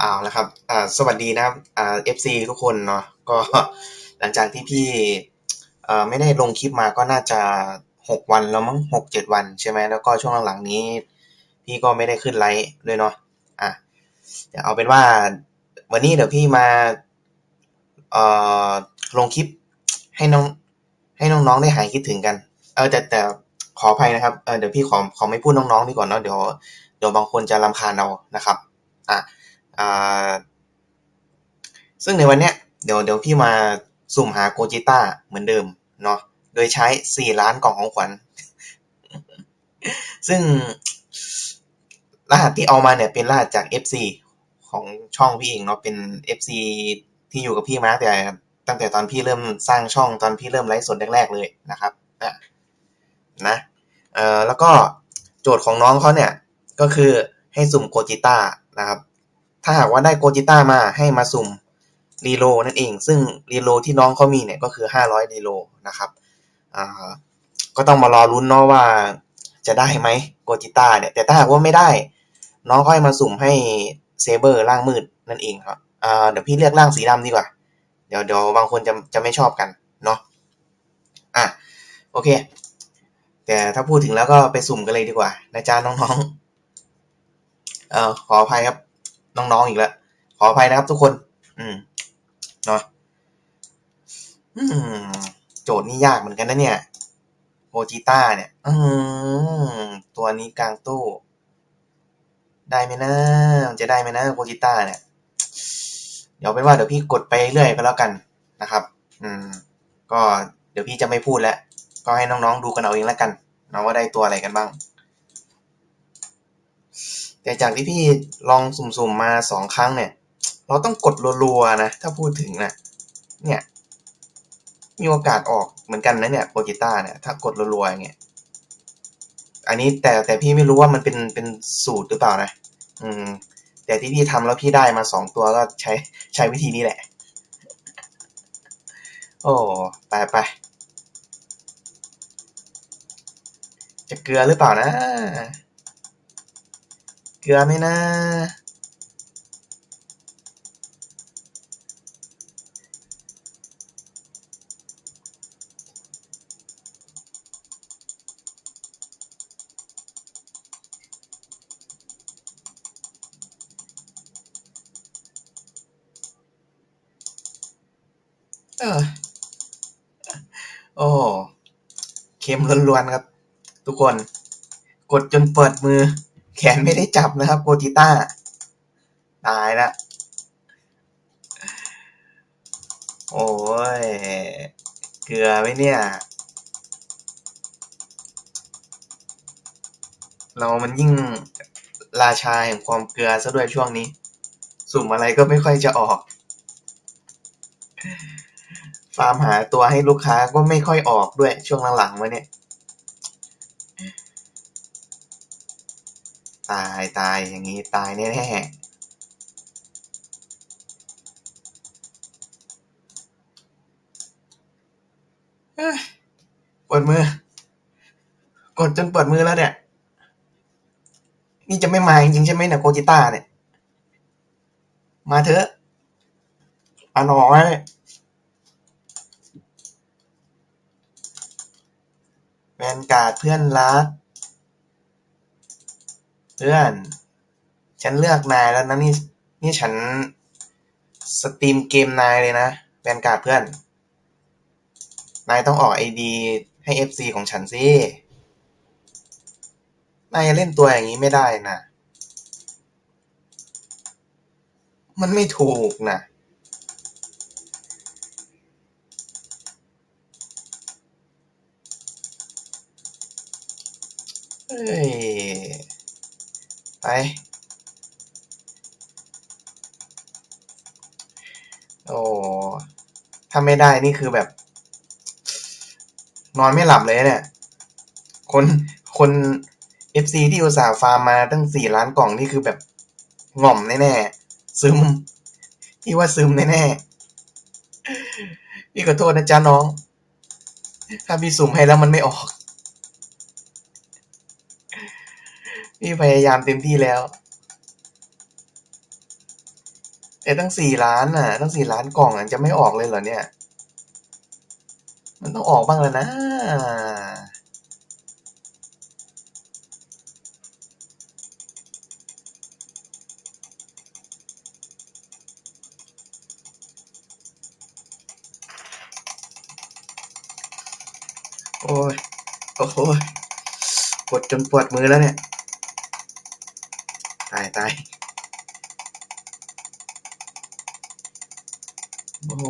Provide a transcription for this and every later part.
เอาแล้วครับอ่าสวัสดีนะครับอ่า FC ทุกคนเนาะก็หลังจากที่พี่เอ่อไม่ได้ลงคลิปมาก็น่าจะ6วันแล้วมั้ง6-7วันใช่ไหมแล้วก็ช่วงหลังๆนี้ พี่ก็ไม่ได้ขึ้นไลฟ์ด้วยเนาะอะเดี๋ยวเอาเป็นว่า วันนี้เดี๋ยวพี่มาเอ่อลงคลิปให้น้อง ให้น้องๆได้หายคิดถึงกัน เออแต่แต่ขออภัยนะครับเออเดี๋ยวพี่ขอขอไม่พูดน้องๆดีกว่าเนาะเดี๋ยวเดี๋ยวบางคนจะรำคาญเรานะครับ อะ ซึ่งในวันเนี้ยเดี๋ยวเดี๋ยวพี่มาสุ่มหาโกจิต้าเหมือนเดิมเนาะโดยใช้ 4 ล้านกล่องของขวัญ ซึ่งรหัสที่เอามาเนี่ยเป็นรหัสจาก FC ของช่องพี่เองเนาะเป็น FC ที่อยู่กับพี่มาตั้งแต่ตั้งแต่ตอนพี่เริ่มสร้างช่องตอนพี่เริ่มไลฟ์สดแรกๆเลยนะครับอะนะเอ่อแล้วก็โจทย์ของน้องเขาเนี่ยก็คือให้สุ่มโกจิต้านะครับ ถ้าหากว่าได้โกจิต้ามาให้มาสุ่มรีโลนั่นเอง ซึ่งรีโลที่น้องเขามีเนี่ยก็คือ 500รีโลนะครับอ่าก็ต้องมารอลุ้นเนาะว่าจะได้ไหมโกจิต้าเนี่ยแต่ถ้าหากว่าไม่ได้ น้องก็ให้มาสุ่มให้เซเบอร์ร่างมืดนั่นเองครับอ่าเดี๋ยวพี่เรียกร่างสีดำดีกว่า เดี๋ยวเดี๋ยวบางคนจะจะไม่ชอบกันเนาะอะโอเค แต่ถ้าพูดถึงแล้วก็ไปสุ่มกันเลยดีกว่านะจ๊ะน้องๆเอ่อขออภัยครับ น้องๆอีกแล้ว ขออภัยนะครับทุกคน อืมเนาะอืมโจทย์นี่ยากเหมือนกันนะเนี่ยโกจิต้าเนี่ย อืมตัวนี้กลางตู้ ได้ไหมนะมันจะได้ไหมนะโกจิต้าเนี่ย เดี๋ยวเป็นว่าเดี๋ยวพี่กดไปเรื่อยก็แล้วกันนะครับ อืม ก็เดี๋ยวพี่จะไม่พูดแล้ว ก็ให้น้องๆดูกันเอาเองแล้วกันนะว่าได้ตัวอะไรกันบ้าง แต่จากที่พี่ลองสุ่มๆมาสองครั้งเนี่ย เราต้องกดรัวๆนะ ถ้าพูดถึงนะเนี่ย มีโอกาสออกเหมือนกันนะเนี่ยโปรจิต้าเนี่ย ถ้ากดรัวๆอย่างเงี้ยอันนี้แต่แต่พี่ไม่รู้ว่ามันเป็นเป็นสูตรหรือเปล่านะ อืม แต่ที่พี่ทำแล้วพี่ได้มาสองตัวก็ใช้ใช้วิธีนี้แหละ โอ้ไปไปจะเกลือหรือเปล่านะ เกลือไหมนะออโอ้เค็มล้วนๆครับ ทุกคน กดจนเปิดมือ ขนไม่ได้จับนะครับโกจิต้า ตายละ โอ้ย เกลือไหมเนี่ย เรามันยิ่งราชาแห่งความเกลือซะด้วยช่วงนี้ สุ่มอะไรก็ไม่ค่อยจะออก ฟาร์มหาตัวให้ลูกค้าก็ไม่ค่อยออกด้วยช่วงหลังๆมาเนี่ย ตายตายอย่างนี้ตายแน่ๆเอ้ยเปิดมือ กดจนปิดมือแล้วเนี่ย นี่จะไม่มาจริงใช่ไหมเนี่ยโกจิต้าเนี่ย มาเถอะอันออกมาเลยแวนการ์ดเพื่อนรัก พื่อน ฉันเลือกนายแล้วนะนี่นี่ฉันสตรีมเกมนายเลยนะแวนการ์ดเพื่อน นายต้องออกไอดีให้ FC ของฉันสินายเล่นตัวอย่างนี้ไม่ได้นะ มันไม่ถูกนะ เอ้ย ไป โอ้ ถ้าไม่ได้นี่คือแบบ นอนไม่หลับเลยเนี่ย คนคน FC ที่อุตส่าห์ฟาร์มมาตั้งสี่ล้านกล่องนี่คือแบบง่อมแน่ๆซึมพี่ว่าซึมแน่ๆพี่ขอโทษนะจ๊ะน้อง ถ้าพี่สุ่มให้แล้วมันไม่ออก พี่พยายามเต็มที่แล้วแต่ตั้งสี่ล้านอะ ตั้งสี่ล้านกล่องอะจะไม่ออกเลยเหรอเนี่ย มันต้องออกบ้างแล้วนะ โอ้ย โอ้โหยกดจนปวดมือแล้วเนี่ย โอ้โห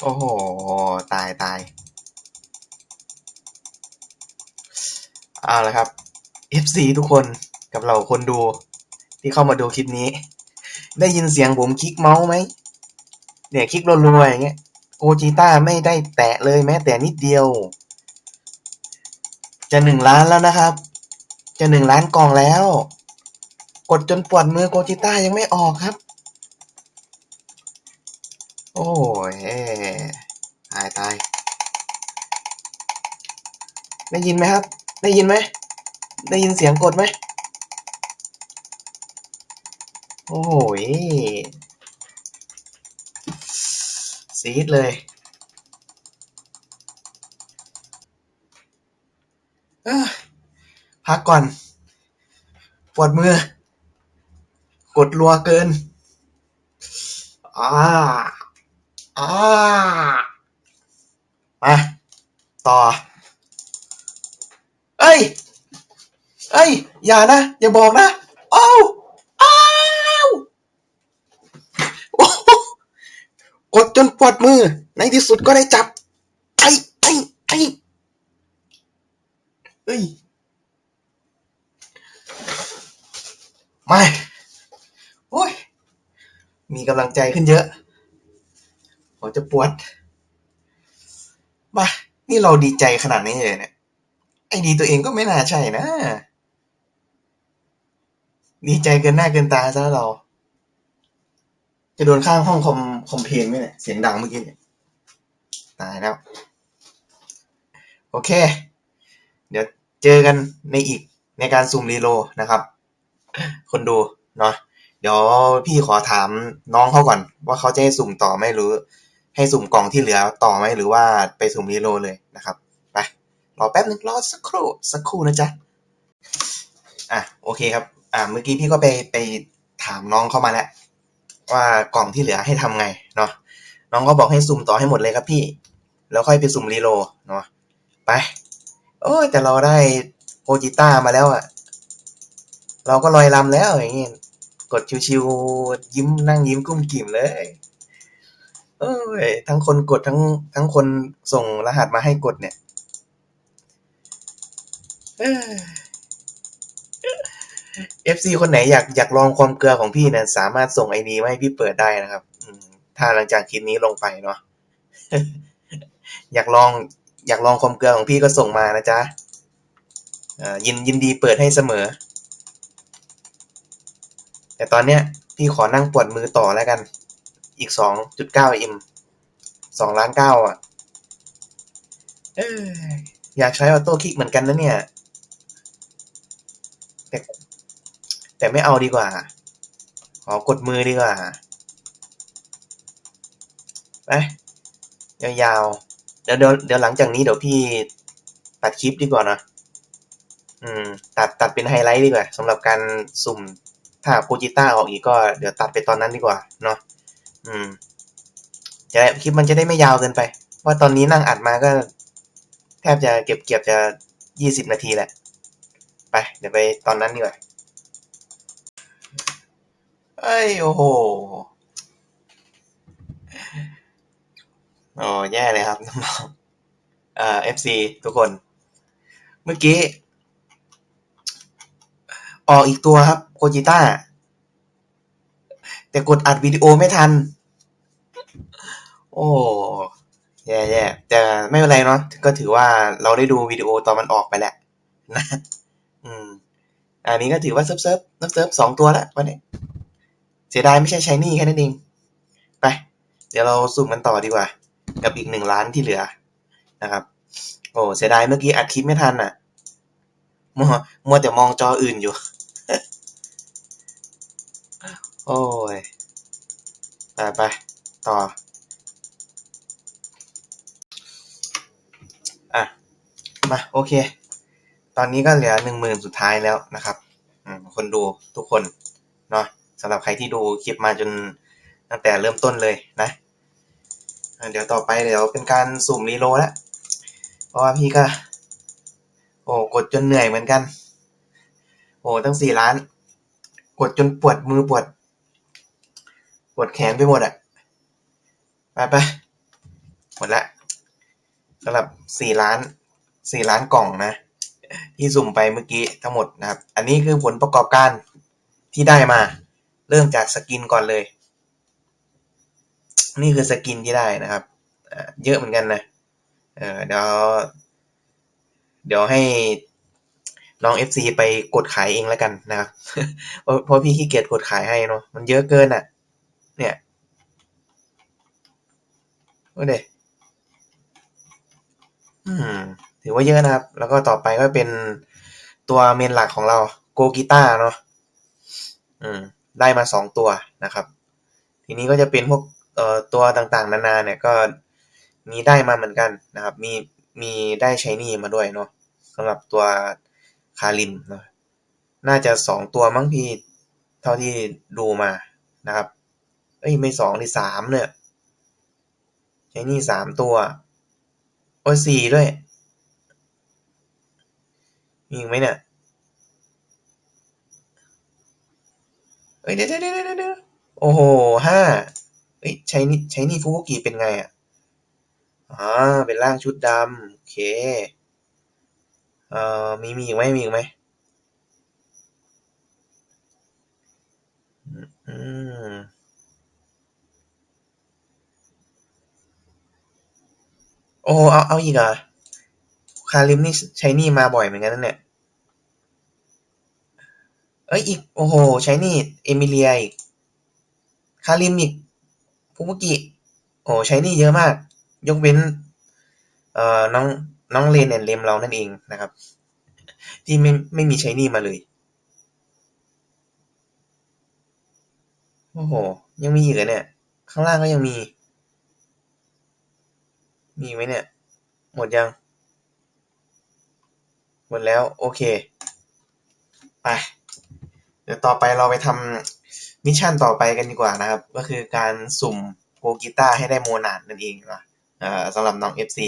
โอ้โห ตายตายเอาละครับ FC ทุกคนกับเราคนดูที่เข้ามาดูคลิปนี้ ได้ยินเสียงผมคลิกเมาส์ไหม เนี่ยคลิกรัวๆอย่างเงี้ยโกจิต้าไม่ได้แตะเลยแม้แต่นิดเดียว จะหนึ่งล้านแล้วนะครับ จะหนึ่งล้านกล่องแล้ว กดจนปวดมือโกจิต้ายังไม่ออกครับ โอ้ยตายตายได้ยินไหมครับ ได้ยินไหม ได้ยินเสียงกดไหม โอ้ย ซีดเลย พักก่อน ปวดมือ กดรัวเกินอ่าอ่ามาต่อ เอ้ย เอ้ย อย่านะ อย่าบอกนะอ้าวอ้าวโอ้โหกด จนปวดมือ ในที่สุดก็ได้จับ ไอ้ไอ้ไอ้เอ้ยไม่โอ้ย มีกำลังใจขึ้นเยอะผมจะปวดมานี่เราดีใจขนาดนี้เลยเนี่ย ไอ้ดีตัวเองก็ไม่น่าใช่นะ ดีใจเกินหน้าเกินตาซะแล้วเรา จะโดนข้างห้องคอมคอมเพลนไหมเนี่ย เสียงดังเมื่อกี้เนี่ยตายแล้ว โอเค เดี๋ยวเจอกันในอีกในการซูมรีโลนะครับ คนดูเนาะเดี๋ยวพี่ขอถามน้องเขาก่อน ว่าเขาจะให้สุ่มต่อไหมหรือ ให้สุ่มกล่องที่เหลือต่อไหมหรือว่าไปสุ่มรีโลเลยนะครับไปรอแป๊บนึงรอสักครู่สักครู่นะจ๊ะอะโอเคครับ อ่าเมื่อกี้พี่ก็ไปไปถามน้องเข้ามาแล้ว ว่ากล่องที่เหลือให้ทำไงเนาะน้องก็บอกให้สุ่มต่อให้หมดเลยครับพี่ แล้วค่อยไปสุ่มรีโลเนาะไปโอ้ยแต่เราได้โปจิต้ามาแล้วอะเราก็ลอยลำแล้วอย่างงี้กดชิวๆยิ้มนั่งยิ้มกุ้มกิ่มเลยเอ้ยทั้งคนกดทั้งทั้งคนส่งรหัสมาให้กดเนี่ย เอ ฟซีคนไหนอยากอยากลองความเกลือของพี่เนี่ย สามารถส่งไอดีมาให้พี่เปิดได้นะครับ อืม ถ้าหลังจากคลิปนี้ลงไปเนาะ อยากลองอยากลองความเกลือของพี่ก็ส่งมานะจ๊ะอ่ายินยินดีเปิดให้เสมอ แต่ตอนเนี้ยพี่ขอนั่งปวดมือต่อแล้วกัน อีกสองจุดเก้าเอ็มสองล้านเก้าอะอยอยากใช้ออโต้คลิกเหมือนกันนะเนี่ย แต่ แต่ไม่เอาดีกว่า ขอกดมือดีกว่า ไป ยาวๆ เดี๋ยวเดี๋ยวเดี๋ยวหลังจากนี้เดี๋ยวพี่ตัดคลิปดีกว่านะอืม ตัดตัดเป็นไฮไลท์ดีกว่าสำหรับการสุ่ม ถ้าโปจิต้าออกอีกก็เดี๋ยวตัดไปตอนนั้นดีกว่า เนาะ อืมจะได้คลิปมันจะได้ไม่ยาวเกินไปเพราตอนนี้นั่งอัดมาก็ แทบจะเก็บเก็บจะยี่สิบนาทีแหละ ไป เดี๋ยวไปตอนนั้นดีกว่า เอ้ย โอ้โห โอ้แย่เลยครับน้องเอ่อ FC ทุกคน เมื่อกี้ ออกอีกตัวครับ โคจิต้า แต่กดอัดวิดีโอไม่ทัน โอ้แย่แย่แต่ไม่เป็นไรเนาะก็ถือว่าเราได้ดูวิดีโอตอนมันออกไปแหล้วนะ อืม อันนี้ก็ถือว่าเซิร์ฟเซิร์ฟเซิร์ฟเซิฟสองตัวแล้ววันนี้ สียดายไม่ใช่ชายนี่แค่นั้นเองไปเดี๋ยวเราสุ่มกันต่อดีกว่า กับอีกหนึ่งล้านที่เหลือนะครับ โอ้เสียดายเมื่อกี้อัดคลิปไม่ทันอะมัวมัวแต่มองจออื่นอยู่ โอ้ยไปไปต่ออะมาโอเค ตอนนี้ก็เหลือหนึ่งหมื่นสุดท้ายแล้วนะครับคนดูทุกคนเนาะ สำหรับใครที่ดูคลิปมาจนตั้งแต่เริ่มต้นเลยนะ เดี๋ยวต่อไปเดี๋ยวเป็นการสุ่มรีโลแล้วเพราะว่าพี่ก็ โอ้กดจนเหนื่อยเหมือนกัน โอ้ตั้งสี่ล้าน กดจนปวดมือปวด ปวดแขนไปหมดอะไปไปหมดละสำหรับสี่ล้านสี่ล้านกล่องนะ ที่สุ่มไปเมื่อกี้ทั้งหมดนะครับ อันนี้คือผลประกอบการที่ได้มา เริ่มจากสกินก่อนเลย นี่คือสกินที่ได้นะครับ เยอะเหมือนกันนะเเดี๋ยว เดี๋ยวให้น้อง FC ไปกดขายเองแล้วกันนะครับ เพราะพี่ขี้เกียจกดขายให้เนาะ มันเยอะเกินอะ เนี่ยโอ้เดอืม ถือว่าเยอะนะครับ แล้วก็ต่อไปก็เป็นตัวเมนหลักของเรา โกกีตาเนาะ อืม ได้มาสองตัวนะครับ ทีนี้ก็จะเป็นพวกเอ่อตัวต่างๆ นานาเนี่ยก็มีได้มาเหมือนกันนะครับ มีมีได้ใช้นี่มาด้วยเนาะสำหรับตัวคาริมเนาะน่าจะสองตัวมั้งพี่เท่าที่ดูมานะครับ เอ้ยไม่สองที่สามเนี่ยใช้นี่สามตัวโอ้สี่ด้วยมีอีกไหมเนี่ย เอ้ยเดี๋ยวเดี๋ยวเดี๋ยวโอ้โหห้าเอ้ยใช้นี่ใช้นี่ฟูกุกิเป็นไงอะอ่าเป็นร่างชุดดำโอเคเอ่อมีมีอีกไหมมีอีกไหมอืมโอ้เอาเอาอีกเหรอะคาริมนี่ใช้นี่มาบ่อยเหมือนกันนั่นเนี่ย เอ้ยอีก โอ้โห ใช้นี่ เอมิเลียอีก คาริมอีกฟูกุกิโอ้ใช้นี่เยอะมาก ยกเว้น เอ่อ น้องน้องเลนแอนเลมเรานั่นเองนะครับ ที่ไม่ไม่มีใช้นี่มาเลย โอ้โห ยังมีอีกเหรอเนี่ย ข้างล่างก็ยังมี มีไหมเนี่ย หมดยัง หมดแล้ว โอเค ไป เดี๋ยวต่อไปเราไปทำมิชชั่นต่อไปกันดีกว่านะครับ ก็คือการสุ่มโกกีตาร์ให้ได้โมนาดนั่นเองนะเอ่อสำหรับน้อง FC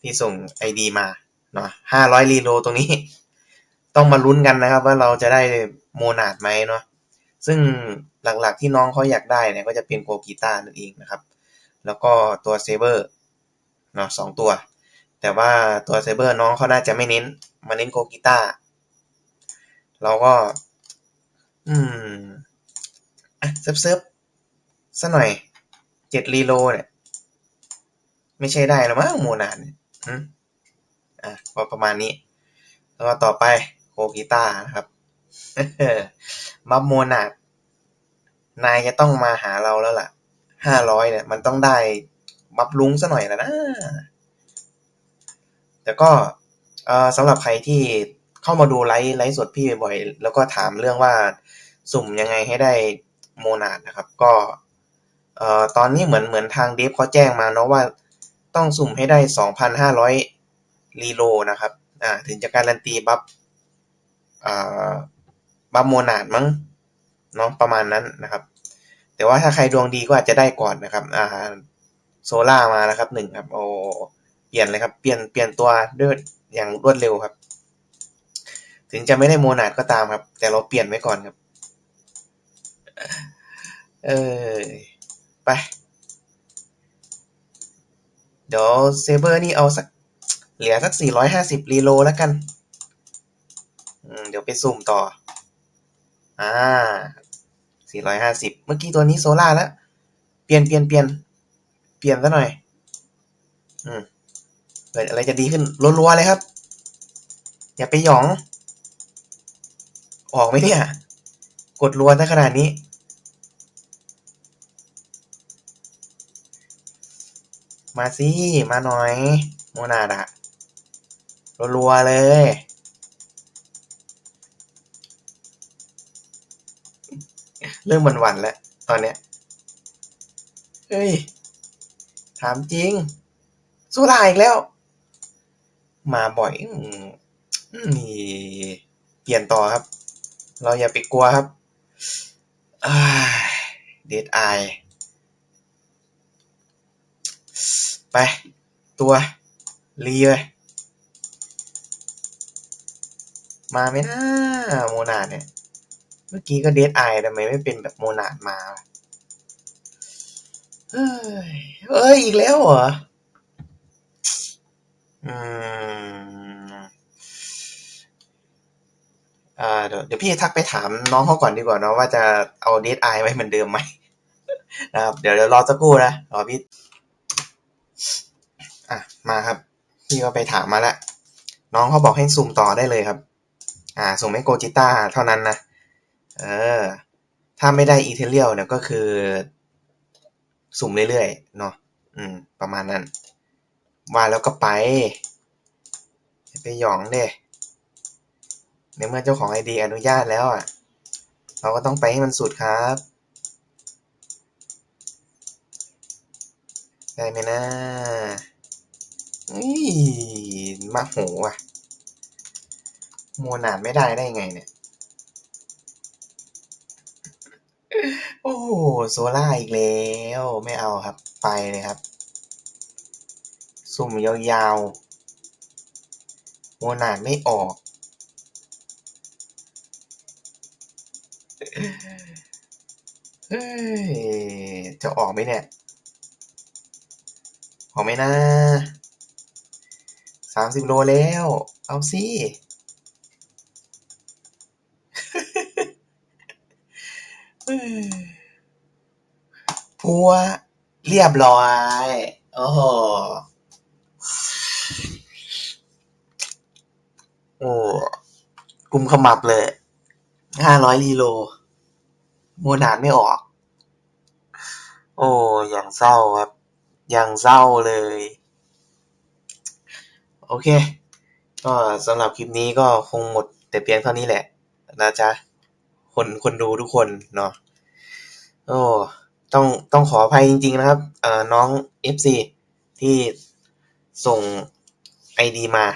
ที่ส่ง ID มาเนาะห้าร้อยรีโลตรงนี้ ต้องมาลุ้นกันนะครับ ว่าเราจะได้โมนาดไหมเนาะซึ่งหลักๆที่น้องเขาอยากได้เนี่ยก็จะเป็นโกกีตาร์นั่นเองนะครับ แล้วก็ตัวเซเบอร์เนาะสองตัว แต่ว่าตัวเซเบอร์น้องเขาน่าจะไม่เน้น มาเน้นโกกีตาร์เราก็ อืม อะเซิฟเซิร์ฟซะหน่อย เจ็ดรีโลเนี่ย ไม่ใช่ได้แล้วมั้งโมนาดเนี่ยอืมอะก็ประมาณนี้ แล้วก็ต่อไปโกกีตานะครับบัฟโมนาดนายจะต้องมาหาเราแล้วล่ะ ห้าร้อยเนี่ย มันต้องได้บัฟลุงซะหน่อยแล้วนะแต่ก็เออสำหรับใครที่ เข้ามาดูไลฟ์ไลฟ์สดพี่บ่อยๆ แล้วก็ถามเรื่องว่าสุ่มยังไงให้ได้โมนาดนะครับ ก็เอ่อตอนนี้เหมือนเหมือนทางเดฟเขาแจ้งมาเนาะว่าต้องสุ่มให้ได้สองพันห้าร้อยรีโลนะครับ อ่า ถึงจะการันตีบัฟอ่าบัฟโมนาดมั้งเนาะประมาณนั้นนะครับ แต่ว่าถ้าใครดวงดีก็อาจจะได้ก่อนนะครับ อ่า โซล่ามาแล้วครับหนึ่งครับ โอ้ เปลี่ยนเลยครับ เปลี่ยน เปลี่ยนตัวด้วยอย่างรวดเร็วครับ ถึงจะไม่ได้โมนาดก็ตามครับ แต่เราเปลี่ยนไว้ก่อนครับ เออไป เดี๋ยวเซเบอร์นี่เอาสัก เหลือสักสี่ร้อยห้าสิบรีโลแล้วกัน เดี๋ยวไปสุ่มต่อ อ่าสี่ร้อยห้าสิบเมื่อกี้ตัวนี้โซล่าแล้ว เปลี่ยนเปลี่ยนเปลี่ยนเปลี่ยนซะหน่อย อืมเกิดอะไรจะดีขึ้นรัวๆเลยครับ อย่าไปหยอง ออกไหมเนี่ย กดรัวซะขนาดนี้ มาสิ มาหน่อย โมนาดอะรัวๆเลย เริ่มหวันๆแล้ว ตอนเนี้ย เฮ้ย ถามจริง สู้ได้อีกแล้ว มาบ่อยอืมนี่เปลี่ยนต่อครับ เราอย่าไปกลัวครับเดดไอไป ตัวรีเลยมาไหมนะโมนาดเนี่ย เมื่อกี้ก็เดดไอทำไมไม่เป็นแบบโมนาดมาเฮ้ยเอ้ย อีกแล้วเหรอ อืม อ่าเดี๋ยวพี่ทักไปถามน้องเขาก่อนดีกว่าเนาะว่าจะเอาเดทไอไว้เหมือนเดิมไหมนะครับเดี๋ยวเดี๋ยวรอสักครู่นะรอพี่อะมาครับ พี่ก็ไปถามมาแล้วน้องเขาบอกให้สุ่มต่อได้เลยครับ อ่าสุ่มให้โกจิต้าเท่านั้นนะเออ ถ้าไม่ได้อีเทเรียลเนี่ยก็คือสุ่มเรื่อยๆเนาะอืม ประมาณนั้น ว่าแล้วก็ไป ไปหยองเด้ ในเมื่อเจ้าของไอดีอนุญาตแล้วอะ เราก็ต้องไปให้มันสุดครับได้ไหมนะนี่มาโหอะ โมนาดไม่ได้ได้ไงเนี่ย โอ้โซล่าอีกแล้ว ไม่เอาครับ ไปเลยครับ สุ่มยาวๆ โมนาดไม่ออก เฮ้ย จะออกไหมเนี่ย ออกไหมนะสามสิบโลแล้ว เอาสิพัวเรียบร้อย โอ้โห โอ้ กุมขมับเลย ห้าร้อยลีโล โมนาดไม่ออก โอ้ อย่างเศร้าครับ อย่างเศร้าเลย โอเค ก็สำหรับคลิปนี้ก็คงหมดแต่เพียงเท่านี้แหละนะจ๊ะ คนคนดูทุกคนเนาะ โอ้ ต้องต้องขออภัยจริง ๆ นะครับ เอ่อ น้อง FC ที่ส่งไอดีมา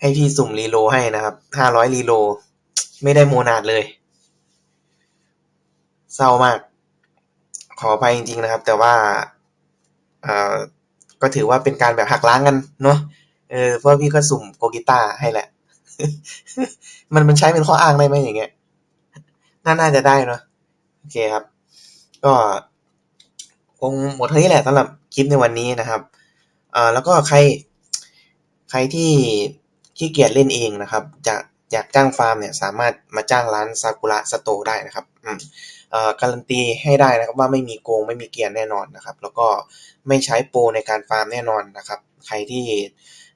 ให้พี่สุ่มรีโลให้นะครับ ห้าร้อยรีโล ไม่ได้โมนาดเลย เศร้ามาก ขออภัยจริง ๆ นะครับ แต่ว่าอ่อก็ถือว่าเป็นการแบบหักล้างกันเนาะเออเพราะพี่ก็สุ่มโกกิต้าให้แหละ มันมันใช้เป็นข้ออ้างได้ไหมอย่างเงี้ยน่าน่าจะได้เนาะโอเคครับ ก็คงหมดเท่านี้แหละสำหรับคลิปในวันนี้นะครับเอ่อแล้วก็ใคร ใครที่ขี้เกียจเล่นเองนะครับ จะอยากจ้างฟาร์มเนี่ย สามารถมาจ้างร้านซากุระสโตได้นะครับ อืม การันตีให้ได้นะครับว่าไม่มีโกงไม่มีเกียร์แน่นอนนะครับ แล้วก็ไม่ใช้โปรในการฟาร์มแน่นอนนะครับ ใครที่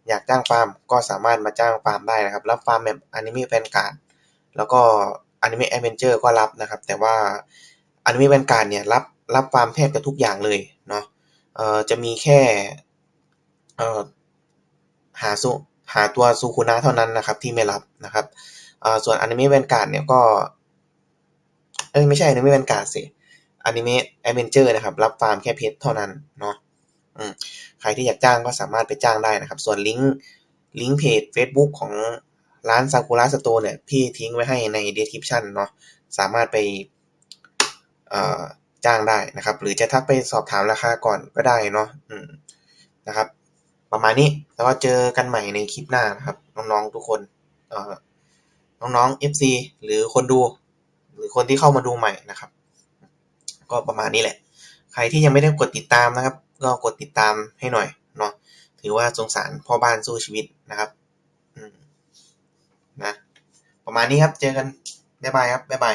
อยากจ้างฟาร์มก็สามารถมาจ้างฟาร์มได้นะครับ รับฟาร์มแบบอนิเมะแวนการ์ดแล้วก็อนิเมะแอดเวนเจอร์ก็รับนะครับ แต่ว่าอนิเมะแวนการ์ดเนี่ยรับรับฟาร์มแทบจะทุกอย่างเลยเนาะเอ่อจะมีแค่เอ่อหาซุหาตัวซูคุนะเท่านั้นนะครับที่ไม่รับนะครับเอ่อส่วนอนิเมะแวนการ์ดเนี่ยก็ อ้ยไม่ใช่อนิเมะแวนการ์ดสิอนิเมะแอดเวนเจอร์นะครับ รับฟาร์มแค่เพชรเท่านั้นเนาะใครที่อยากจ้างก็สามารถไปจ้างได้นะครับ ส่วนลิงก์ลิงก์เพจ Facebook ของร้านซากุระสโตเนี่ย พี่ทิ้งไว้ให้ใน description เนาะสามารถไปจ้างได้นะครับ หรือจะทักไปสอบถามราคาก่อนก็ได้เนาะนะครับ ประมาณนี้แล้วก็เจอกันใหม่ในคลิปหน้านะครับ น้อง ๆ ทุกคนน้องๆ FC หรือคนดู หรือคนที่เข้ามาดูใหม่นะครับ ก็ประมาณนี้แหละ ใครที่ยังไม่ได้กดติดตามนะครับ ก็กดติดตามให้หน่อยเนาะถือว่าสงสารพ่อบ้านสู้ชีวิตนะครับนะประมาณนี้ครับเจอกันบ๊ายบายครับบ๊ายบาย